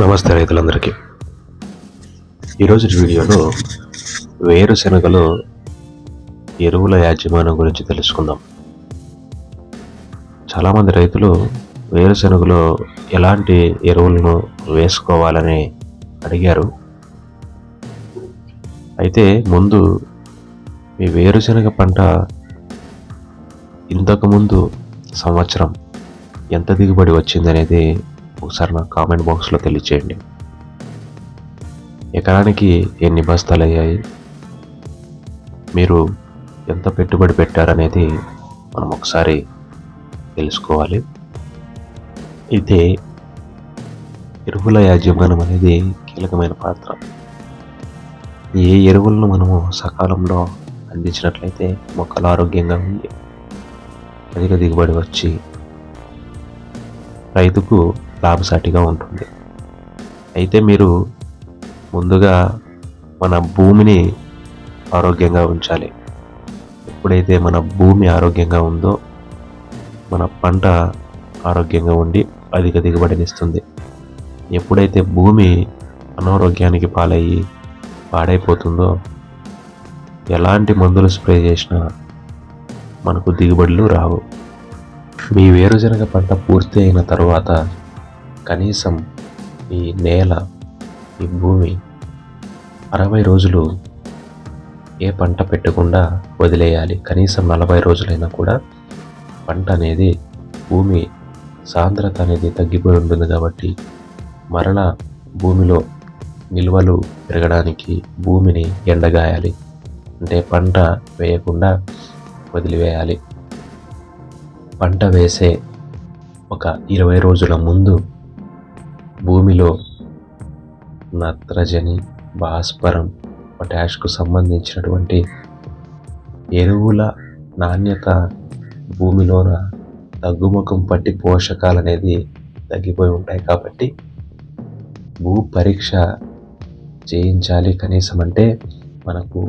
నమస్తే రైతులందరికీ. ఈరోజు వీడియోలో వేరుశనగలో ఎరువుల యాజమాన్యం గురించి తెలుసుకుందాం. చాలామంది రైతులు వేరుశనగలో ఎలాంటి ఎరువులను వేసుకోవాలని అడిగారు. అయితే ముందు మీ వేరుశనగ పంట ఇంతకుముందు సంవత్సరం ఎంత దిగుబడి వచ్చిందనేది ఒకసారి నాకు కామెంట్ బాక్స్లో తెలియచేయండి. ఎకరానికి ఎన్ని బస్తాలు అయ్యాయి మీరు ఎంత పెట్టుబడి పెట్టారనేది మనం ఒకసారి తెలుసుకోవాలి. అయితే ఎరువుల యాజమాన్యం అనేది కీలకమైన పాత్ర. ఏ ఎరువులను మనము సకాలంలో అందించినట్లయితే మొక్కలు ఆరోగ్యంగా ఉండి అధిక దిగుబడి వచ్చి రైతుకు లాభసాటిగా ఉంటుంది. అయితే మీరు ముందుగా మన భూమిని ఆరోగ్యంగా ఉంచాలి. ఎప్పుడైతే మన భూమి ఆరోగ్యంగా ఉందో మన పంట ఆరోగ్యంగా ఉండి అధిక దిగుబడినిస్తుంది ఎప్పుడైతే భూమి అనారోగ్యానికి పాలయ్యి పాడైపోతుందో ఎలాంటి మందులు స్ప్రే చేసినా మనకు దిగుబడులు రావు. మీ వేరుశనగ పంట పూర్తి అయిన తర్వాత కనీసం ఈ నేల ఈ భూమి అరవై రోజులు ఏ పంట పెట్టకుండా వదిలేయాలి. కనీసం నలభై రోజులైనా కూడా పంట అనేది భూమి సాంద్రత అనేది తగ్గిపోయి ఉంటుంది కాబట్టి మరలా భూమిలో నిల్వలు పెరగడానికి భూమిని ఎండగాయాలి. అంటే పంట వేయకుండా వదిలివేయాలి. పంట వేసే ఒక ఇరవై రోజుల ముందు భూమిలో నత్రజని భాస్వరం పొటాష్కు సంబంధించినటువంటి ఎరువుల నాణ్యత భూమిలోన తగ్గుముఖం పట్టి పోషకాలు అనేది తగ్గిపోయి ఉంటాయి కాబట్టి భూ పరీక్ష చేయించాలి కనీసం అంటే మనకు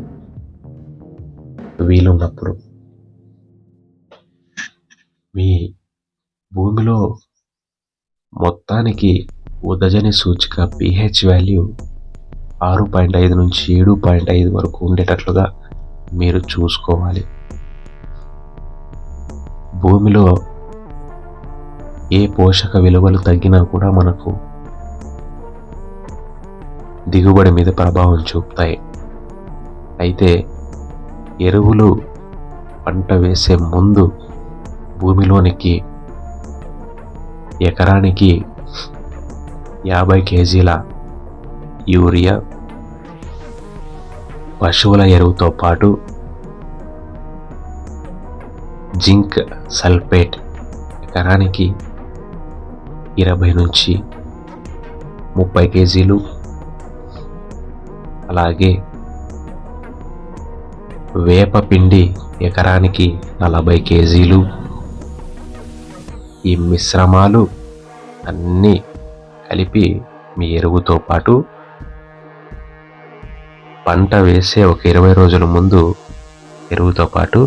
వీలున్నప్పుడు. మీ భూమిలో మొత్తానికి ఉదజని సూచిక పిహెచ్ వాల్యూ ఆరు పాయింట్ ఐదు నుంచి ఏడు పాయింట్ ఐదు వరకు ఉండేటట్లుగా మీరు చూసుకోవాలి. భూమిలో ఏ పోషక విలువలు తగ్గినా కూడా మనకు దిగుబడి మీద ప్రభావం చూపుతాయి. అయితే ఎరువులు పంట వేసే ముందు భూమిలోనికి ఎకరానికి యాభై కేజీల యూరియా. పశువుల ఎరువుతో పాటు జింక్ సల్ఫేట్ ఎకరానికి ఇరవై నుంచి ముప్పై కేజీలు. అలాగే వేపపిండి ఎకరానికి నలభై కేజీలు. ఈ మిశ్రమాలు అన్నీ కలిపి మీ ఎరువుతో పాటు పంట వేసే ఒక ఇరవై రోజుల ముందు ఎరువుతో పాటు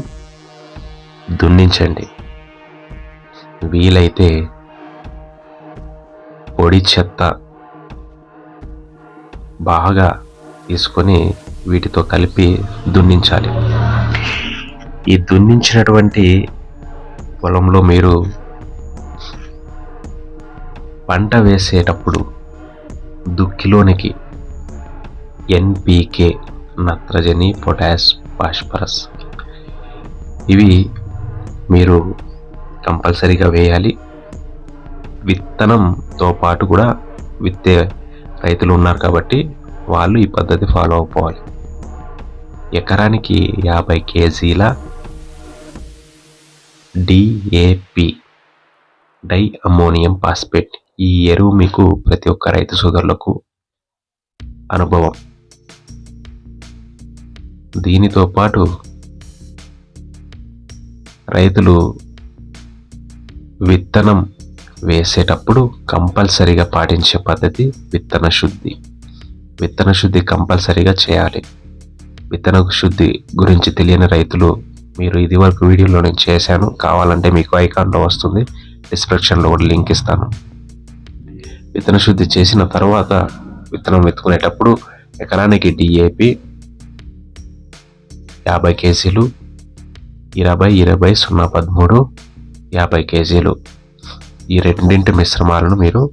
దున్నించండి. వీలైతే పొడి చెత్త బాగా తీసుకొని వీటితో కలిపి దున్నించాలి. ఈ దున్నించినటువంటి పొలంలో మీరు పంట వేసేటప్పుడు దుక్కిలోనికి ఎన్పికే నత్రజని పొటాష్ ఫాస్ఫరస్. ఇవి మీరు కంపల్సరీగా వేయాలి. విత్తనంతో పాటు కూడా విత్తే రైతులు ఉన్నారు కాబట్టి వాళ్ళు ఈ పద్ధతి ఫాలో అవ్వాలి. ఎకరానికి యాభై కేజీల డిఏపి డై అమ్మోనియం పాస్పేట్ ఈ ఎరువు మీకు ప్రతి ఒక్క రైతు సోదరులకు అనుభవం. దీనితో పాటు రైతులు విత్తనం వేసేటప్పుడు కంపల్సరిగా పాటించే పద్ధతి విత్తన శుద్ధి. విత్తన శుద్ధి కంపల్సరిగా చేయాలి. విత్తన శుద్ధి గురించి తెలియని రైతులు మీరు ఇదివరకు వీడియోలో నేను చేశాను. కావాలంటే మీకు ఐకాన్లో వస్తుంది. డిస్క్రిప్షన్లో కూడా లింక్ ఇస్తాను. విత్తన శుద్ధి చేసిన తర్వాత విత్తనం విత్తుకునేటప్పుడు ఎకరానికి డిఏపి యాభై కేజీలు ఇరవై ఇరవై సున్నా పదమూడు యాభై కేజీలు. ఈ రెండింటి మిశ్రమాలను మీరు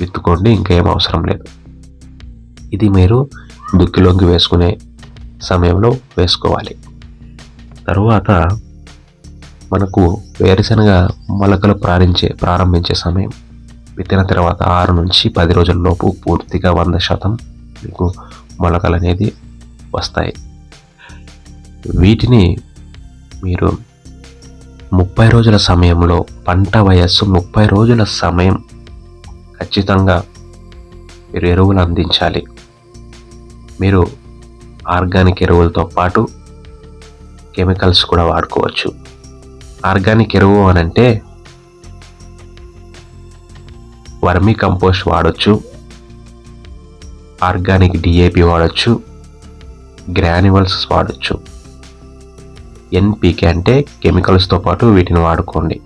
విత్తుకోండి ఇంకేం అవసరం లేదు. ఇది మీరు దుక్కిలోకి వేసుకునే సమయంలో వేసుకోవాలి. తరువాత మనకు వేరుశనగ మొలకలు ప్రారంభించే ప్రారంభించే సమయం. విత్తిన తర్వాత ఆరు నుంచి పది రోజుల లోపు పూర్తిగా వంద శాతం మీకు మొలకలు అనేది వస్తాయి. వీటిని మీరు ముప్పై రోజుల సమయంలో పంట వయస్సు ముప్పై రోజుల సమయం ఖచ్చితంగా మీరు ఎరువులు అందించాలి. మీరు ఆర్గానిక్ ఎరువులతో పాటు కెమికల్స్ కూడా వాడుకోవచ్చు. ఆర్గానిక్ ఎరువు అని అంటే వర్మీ కంపోస్ట్ వాడచ్చు ఆర్గానిక్ డిఏపి వాడచ్చు గ్రాన్యువల్స్ వాడచ్చు. ఎన్పికే అంటే కెమికల్స్తో పాటు వీటిని వాడుకోండి.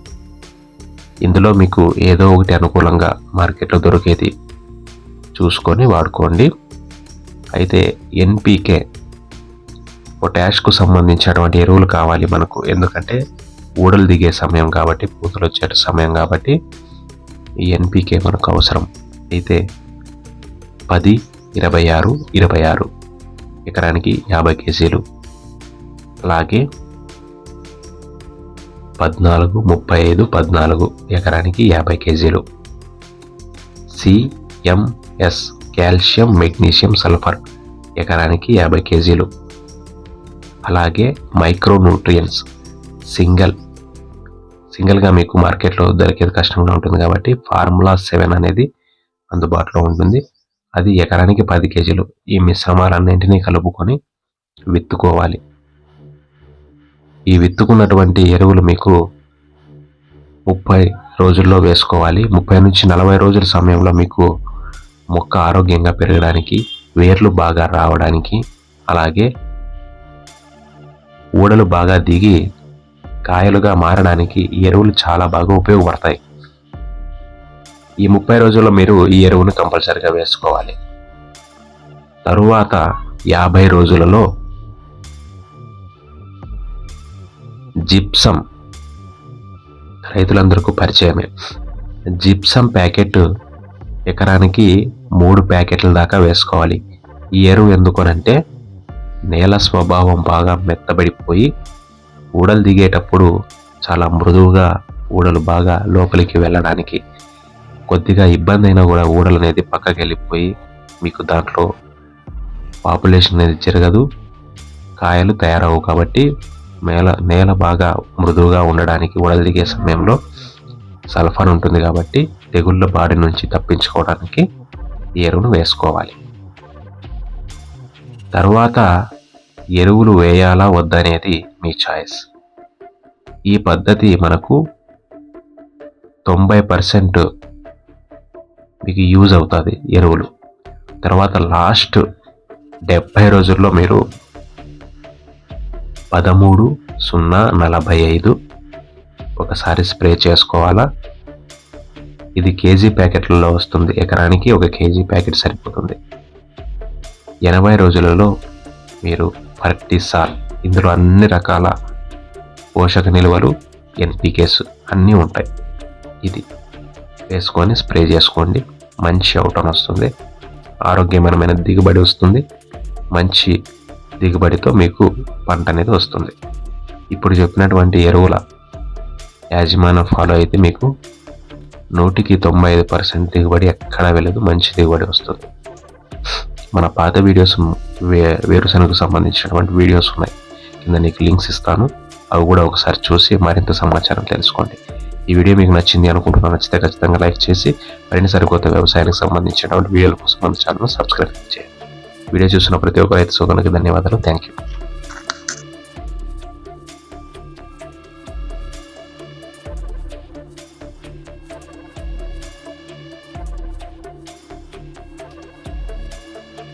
ఇందులో మీకు ఏదో ఒకటి అనుకూలంగా మార్కెట్లో దొరికేది చూసుకొని వాడుకోండి. అయితే ఎన్పికే పొటాష్కు సంబంధించినటువంటి ఎరువులు కావాలి మనకు. ఎందుకంటే ఊడలు దిగే సమయం కాబట్టి పూతలు వచ్చే సమయం కాబట్టి ఈ ఎన్పికే మనకు అవసరం. అయితే పది ఇరవై ఆరు ఇరవై ఆరు ఎకరానికి యాభై కేజీలు. అలాగే పద్నాలుగు ముప్పై ఐదు పద్నాలుగు ఎకరానికి యాభై కేజీలు. సిఎంఎస్ కాల్షియం మెగ్నీషియం సల్ఫర్ ఎకరానికి యాభై కేజీలు. అలాగే మైక్రో న్యూట్రియన్స్ సింగల్ సింగిల్గా మీకు మార్కెట్లో దొరికేది కష్టంగా ఉంటుంది కాబట్టి ఫార్ములా సెవెన్ అనేది అందుబాటులో ఉంటుంది. అది ఎకరానికి పది కేజీలు. ఈ మిశ్రమాలన్నింటినీ కలుపుకొని విత్తుకోవాలి. ఈ విత్తుకున్నటువంటి ఎరువులు మీకు ముప్పై రోజుల్లో వేసుకోవాలి. ముప్పై నుంచి నలభై రోజుల సమయంలో మీకు మొక్క ఆరోగ్యంగా పెరగడానికి వేర్లు బాగా రావడానికి అలాగే ఊడలు బాగా దిగి కాయలుగా మారడానికి ఈ ఎరువులు చాలా బాగా ఉపయోగపడతాయి. ఈ ముప్పై రోజుల్లో మీరు ఈ ఎరువును కంపల్సరిగా వేసుకోవాలి. తరువాత యాభై రోజులలో జిప్సం రైతులందరికీ పరిచయమే. జిప్సం ప్యాకెట్ ఎకరానికి మూడు ప్యాకెట్ల దాకా వేసుకోవాలి. ఈ ఎరువు ఎందుకనంటే నేల స్వభావం బాగా మెత్తబడిపోయి ఊడలు దిగేటప్పుడు చాలా మృదువుగా ఊడలు బాగా లోపలికి వెళ్ళడానికి కొద్దిగా ఇబ్బంది అయినా కూడా ఊడలు అనేది పక్కకి వెళ్ళిపోయి మీకు దాంట్లో పాపులేషన్ అనేది జరగదు కాయలు తయారవు కాబట్టి నేల నేల బాగా మృదువుగా ఉండడానికి ఊడలు దిగే సమయంలో సల్ఫర్ ఉంటుంది కాబట్టి తెగుళ్ళ బాడి నుంచి తప్పించుకోవడానికి ఎరువును వేసుకోవాలి. తర్వాత ఎరువులు వేయాలా వద్దనేది మీ ఛాయిస్. ఈ పద్ధతి మనకు తొంభై పర్సెంట్ మీకు యూజ్ అవుతుంది ఎరువులు. తర్వాత లాస్ట్ డెబ్భై రోజుల్లో మీరు పదమూడు సున్నా నలభై ఐదు ఒకసారి స్ప్రే చేసుకోవాలా? ఇది కేజీ ప్యాకెట్లలో వస్తుంది. ఎకరానికి ఒక కేజీ ప్యాకెట్ సరిపోతుంది. ఎనభై రోజులలో మీరు ఫర్టిసాల్ ఇందులో అన్ని రకాల పోషక నిల్వలు ఎన్పికేస్ అన్నీ ఉంటాయి. ఇది వేసుకొని స్ప్రే చేసుకోండి. మంచి అవుటన్ వస్తుంది. ఆరోగ్యమైన దిగుబడి వస్తుంది. మంచి దిగుబడితో మీకు పంట అనేది వస్తుంది. ఇప్పుడు చెప్పినటువంటి ఎరువుల యాజమాన్యం ఫాలో అయితే మీకు నూటికి తొంభై ఐదు పర్సెంట్ దిగుబడి ఎక్కడా వెళ్ళదు. మంచి దిగుబడి వస్తుంది. మన పాత వీడియోస్ వే వేరుశనగకు సంబంధించినటువంటి వీడియోస్ ఉన్నాయి. కింద నీకు లింక్స్ ఇస్తాను. అవి కూడా ఒకసారి చూసి మరింత సమాచారం తెలుసుకోండి. ఈ వీడియో మీకు నచ్చింది అనుకుంటున్నాను. నచ్చితే ఖచ్చితంగా లైక్ చేసి మరిన్ని సరికొత్త వ్యవసాయానికి సంబంధించినటువంటి వీడియోల కోసం మన ఛానల్ సబ్స్క్రైబ్ చేయండి. వీడియో చూసిన ప్రతి ఒక్క రైతు సోదరునికి ధన్యవాదాలు. Thank you